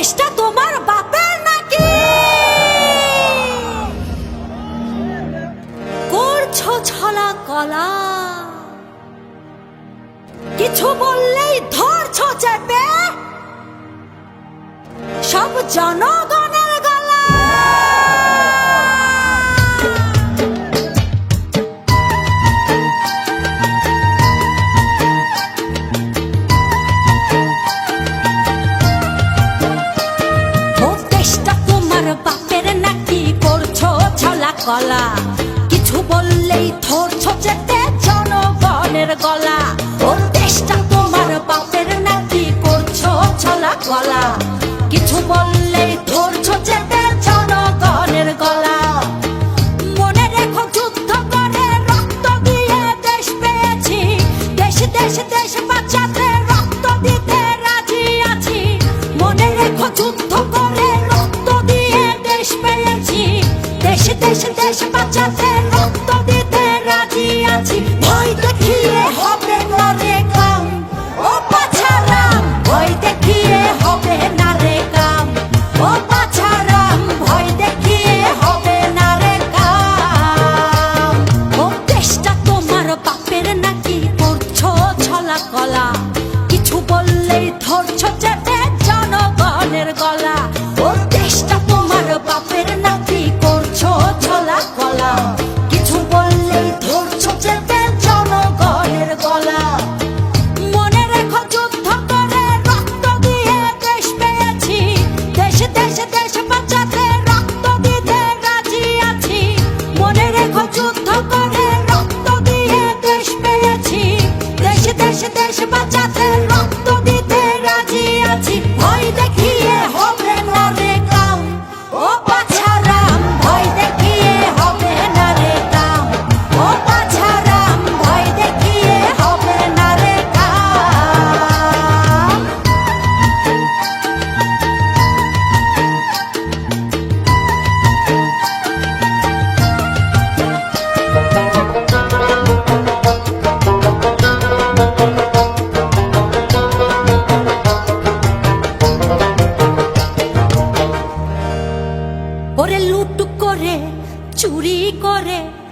বয়সটা তোমার বাপের নাকি? করছ ছলা কলা। কিছু বললেই ধরছো চেপে। সব জনগণ এই থর ছোচেতে জনগণের গলা। ও দেশটা তোমার বাপের নাকি করছ ছলা গলা কিছু বললেই থর ছোচেতে জনগণের গলা। রেখো যুদ্ধ করে পেয়েছি। দেশ দেশ দেশ রক্ত দিতে রাজি আছি। মনে রেখো যুদ্ধ করে রক্ত দিয়ে পেয়েছি। দেশ দেশ দেশ বাঁচাতে রক্ত দিয়ে কলা।